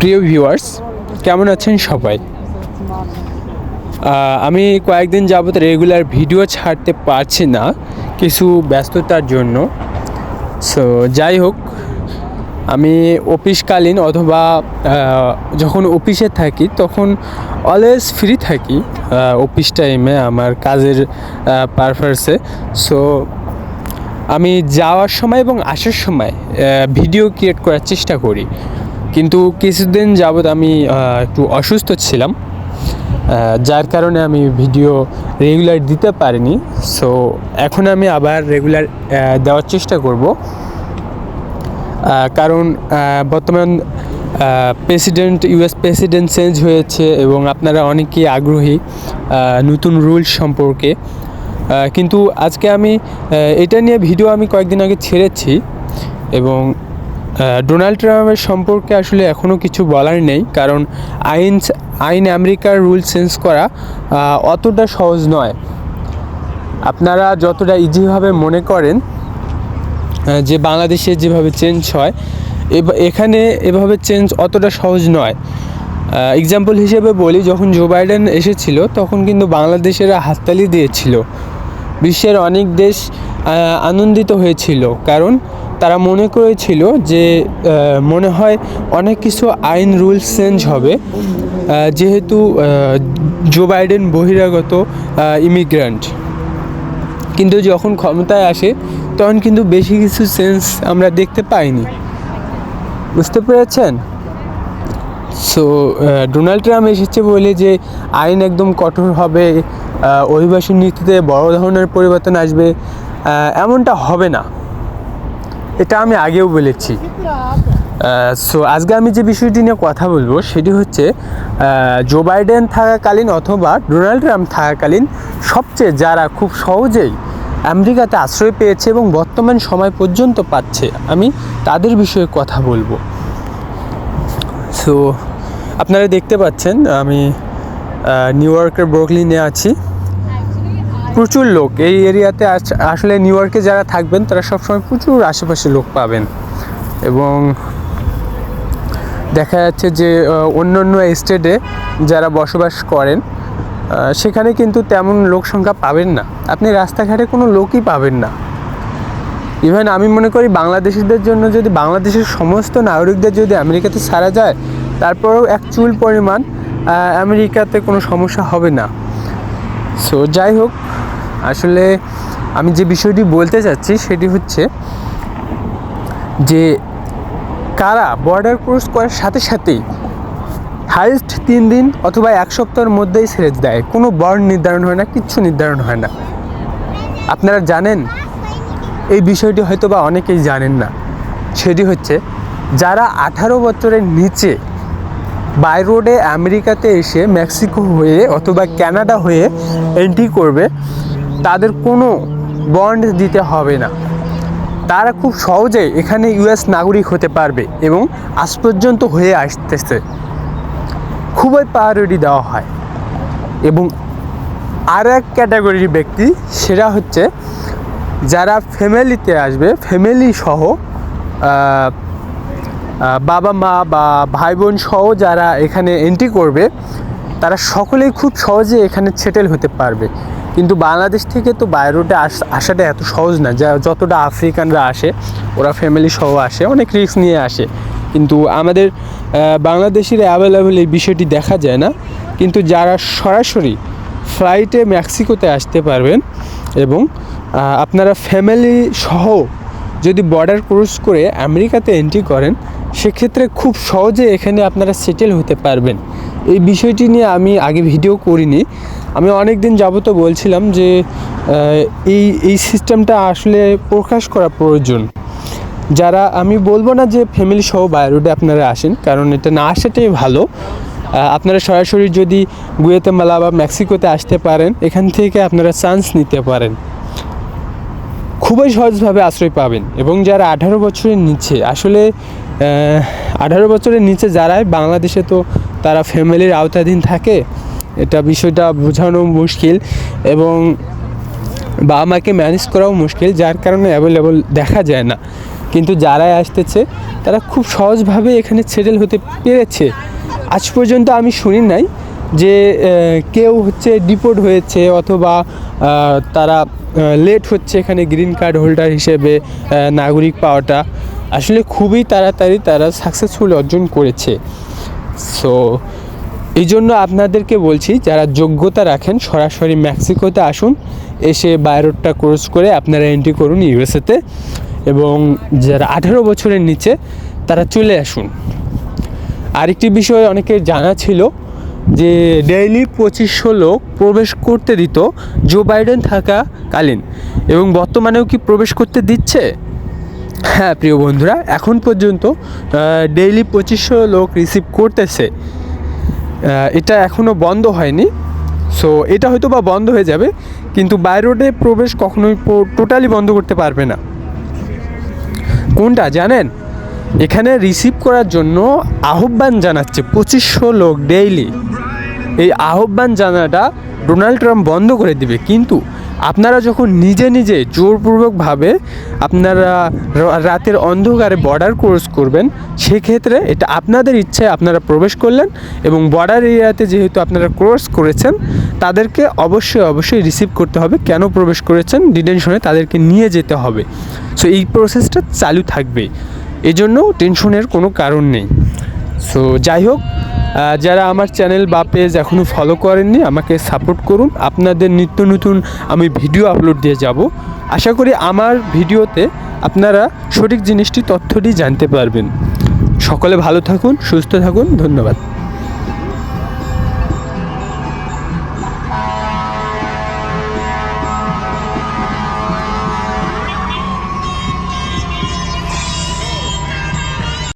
প্রিয় ভিউয়ার্স কেমন আছেন সবাই? আমি কয়েকদিন যাবত রেগুলার ভিডিও ছাড়তে পারছি না, কিছু ব্যস্ততার জন্য। সো যাই হোক, আমি অফিসকালীন অথবা যখন অফিসে থাকি, তখন অলওয়েজ ফ্রি থাকি অফিস টাইমে আমার কাজের পারপাসে সো আমি যাওয়ার সময় এবং আসার সময় ভিডিও ক্রিয়েট করার চেষ্টা করি। কিন্তু কিছুদিন যাবৎ আমি একটু অসুস্থ ছিলাম যার কারণে আমি ভিডিও রেগুলার দিতে পারিনি। সো এখন আমি আবার রেগুলার দেওয়ার চেষ্টা করব। কারণ বর্তমান প্রেসিডেন্ট ইউএস প্রেসিডেন্ট চেঞ্জ হয়েছে এবং আপনারা অনেকেই আগ্রহী নতুন রুলস সম্পর্কে। কিন্তু আজকে আমি এটা নিয়ে ভিডিও আমি কয়েকদিন আগে ছেড়েছি এবং ডোনাল্ড ট্রাম্পের সম্পর্কে আসলে এখনও কিছু বলার নেই, কারণ আইন আইন আমেরিকার রুল চেঞ্জ করা অতটা সহজ নয়। আপনারা যতটা ইজিভাবে মনে করেন যে বাংলাদেশে যেভাবে চেঞ্জ হয় এখানে এভাবে চেঞ্জ অতটা সহজ নয়। এক্সাম্পল হিসেবে বলি, যখন জো বাইডেন এসেছিল, তখন কিন্তু বাংলাদেশেরা হাততালি দিয়েছিল। বিশ্বের অনেক দেশ আনন্দিত হয়েছিল, কারণ তারা মনে করেছিল যে মনে হয় অনেক কিছু আইন রুলস চেঞ্জ হবে। যেহেতু জো বাইডেন বহিরাগত ইমিগ্রান্ট। কিন্তু যখন ক্ষমতায় আসে, তখন কিন্তু বেশি কিছু সেন্স আমরা দেখতে পাইনি। বুঝতে পেরেছেন? সো ডোনাল্ড ট্রাম্প এসেছে বলে যে, আইন একদম কঠোর হবে অভিবাসী নীতিতে বড় ধরনের পরিবর্তন আসবে এমনটা হবে না। এটা আমি আগেও বলেছি। সো আজকে আমি যে বিষয়টি নিয়ে কথা বলব, সেটি হচ্ছে জো বাইডেন থাকাকালীন অথবা ডোনাল্ড ট্রাম্প থাকাকালীন সবচেয়ে যারা খুব সহজেই আমেরিকাতে আশ্রয় পেয়েছে এবং বর্তমান সময় পর্যন্ত পাচ্ছে, আমি তাদের বিষয়ে কথা বলব। সো আপনারা দেখতে পাচ্ছেন, আমি নিউ ইয়র্কের ব্রুকলিনে আছি। প্রচুর লোক। এই এরিয়াতে আস- আসলে নিউ ইয়র্কে যারা থাকবেন, তারা সবসময় প্রচুর আশেপাশে লোক পাবেন। এবং দেখা যাচ্ছে যে অন্য অন্য স্টেটে যারা বসবাস করেন সেখানে কিন্তু তেমন লোক সংখ্যা পাবেন না। আপনি রাস্তাঘাটে কোনো লোকই পাবেন না। ইভেন আমি মনে করি বাংলাদেশিদের জন্য যদি, বাংলাদেশের সমস্ত নাগরিকদের যদি আমেরিকাতে ছাড়া যায়, তারপরেও এক চুল পরিমাণ আমেরিকাতে কোনো সমস্যা হবে না। সো যাই হোক, আসলে আমি যে বিষয়টি বলতে চাচ্ছি সেটি হচ্ছে যে কারা বর্ডার ক্রস করার সাথে সাথেই হাইস্ট তিন দিন অথবা এক সপ্তাহের মধ্যেই ছেড়ে দেয়। কোনো বর্ড নির্ধারণ হয় না, কিচ্ছু নির্ধারণ হয় না। আপনারা জানেন, এই বিষয়টি হয়তো বা অনেকেই জানেন না। সেটি হচ্ছে, যারা আঠারো বছরের নিচে বাই রোডে আমেরিকাতে এসে মেক্সিকো হয়ে অথবা ক্যানাডা হয়ে এন্ট্রি করবে, তাদের কোনো বন্ড দিতে হবে না। তারা খুব সহজেই এখানে ইউএস নাগরিক হতে পারবে এবং আজ পর্যন্ত হয়ে আসতেছে। খুবই প্রায়োরিটি দেওয়া হয়। এবং আর এক ক্যাটাগরির ব্যক্তি, সেটা হচ্ছে যারা ফ্যামিলিতে আসবে ফ্যামিলি সহ বাবা মা বা ভাই বোন সহ যারা এখানে এন্ট্রি করবে তারা সকলেই খুব সহজে এখানে সেটেল হতে পারবে। কিন্তু বাংলাদেশ থেকে তো বাইরোটে আস- আসাটা এত সহজ না। যা, যতটা আফ্রিকানরা আসে, ওরা ফ্যামিলি সহ আসে, অনেক রিস্ক নিয়ে আসে। কিন্তু আমাদের বাংলাদেশের অ্যাভেলেবেল এই বিষয়টি দেখা যায় না। কিন্তু যারা সরাসরি ফ্লাইটে মেক্সিকোতে আসতে পারবেন এবং আপনারা ফ্যামিলি সহ যদি বর্ডার ক্রস করে আমেরিকাতে এন্ট্রি করেন, সেক্ষেত্রে খুব সহজে এখানে আপনারা সেটেল হতে পারবেন। এই বিষয়টি নিয়ে আমি আগে ভিডিও করিনি। আমি অনেক দিন যাবত বলছিলাম যে এই এই সিস্টেমটা আসলে প্রকাশ করা প্রয়োজন। যারা, আমি বলব না যে ফ্যামিলি সহ বাইরোডে আপনারা আসেন, কারণ এটা না আসাটাই ভালো। আপনারা সরাসরি যদি গুয়েতেমালা বা মেক্সিকোতে আসতে পারেন, এখান থেকে আপনারা চান্স নিতে পারেন। খুবই সহজভাবে আশ্রয় পাবেন এবং যারা আঠারো বছরের নিচে, আসলে আঠারো বছরের নিচে যারাই, বাংলাদেশে তো তারা ফ্যামিলির আওতাধীন থাকে, এটা বিষয়টা বোঝানো মুশকিল এবং বাবা মাকে ম্যানেজ করাও মুশকিল, যার কারণে অ্যাভেলেবল দেখা যায় না। কিন্তু যারাই আসতেছে, তারা খুব সহজভাবে এখানে সেটেল হতে পেরেছে। আজ পর্যন্ত আমি শুনি নাই যে কেউ হচ্ছে ডিপোর্ট হয়েছে অথবা তারা লেট হচ্ছে এখানে গ্রিন কার্ড হোল্ডার হিসেবে নাগরিক পাওয়াটা। আসলে খুবই তাড়াতাড়ি তারা সাকসেসফুল অর্জন করেছে। সো এই জন্য আপনাদেরকে বলছি, যারা যোগ্যতা রাখেন, সরাসরি মেক্সিকোতে আসুন, এসে বায়োরোডটা ক্রস করে আপনারা এন্ট্রি করুন ইউএসএতে এবং যারা আঠেরো বছরের নিচে, তারা চলে আসুন। আরেকটি বিষয় অনেকের জানা ছিল যে, ডেইলি পঁচিশশো লোক প্রবেশ করতে দিত, জো বাইডেন থাকাকালীন এবং বর্তমানেও কি প্রবেশ করতে দিচ্ছে? হ্যাঁ প্রিয় বন্ধুরা, এখন পর্যন্ত ডেইলি পঁচিশশো লোক রিসিভ করতেছে। এটা এখনও বন্ধ হয়নি। সো এটা হয়তো বা বন্ধ হয়ে যাবে, কিন্তু রোডে প্রবেশ কখনোই টোটালি বন্ধ করতে পারবে না। কোনটা জানেন? এখানে রিসিভ করার জন্য আহ্বান জানাচ্ছে পঁচিশশো লোক ডেইলি এই আহ্বান জানাটা ডোনাল্ড ট্রাম্প বন্ধ করে দিবে, কিন্তু আপনারা যখন নিজে নিজে জোরপূর্বকভাবে আপনারা রাতের অন্ধকারে বর্ডার ক্রস করবেন, সেক্ষেত্রে এটা আপনাদের ইচ্ছায় আপনারা প্রবেশ করলেন এবং বর্ডার এরিয়াতে যেহেতু আপনারা ক্রস করেছেন, তাদেরকে অবশ্যই অবশ্যই রিসিভ করতে হবে। কেন প্রবেশ করেছেন? ডিটেনশনে তাদেরকে নিয়ে যেতে হবে। সো এই প্রসেসটা চালু থাকবে। এজন্য টেনশনের কোনো কারণ নেই। সো যাই হোক যারা আমার চ্যানেল বা পেজ এখনও ফলো করেননি, আমাকে সাপোর্ট করুন। আপনাদের নিত্য নতুন আমি ভিডিও আপলোড দিয়ে যাব। আশা করি আমার ভিডিওতে আপনারা সঠিক জিনিসটি, তথ্যটি জানতে পারবেন। সকলে ভালো থাকুন, সুস্থ থাকুন। ধন্যবাদ।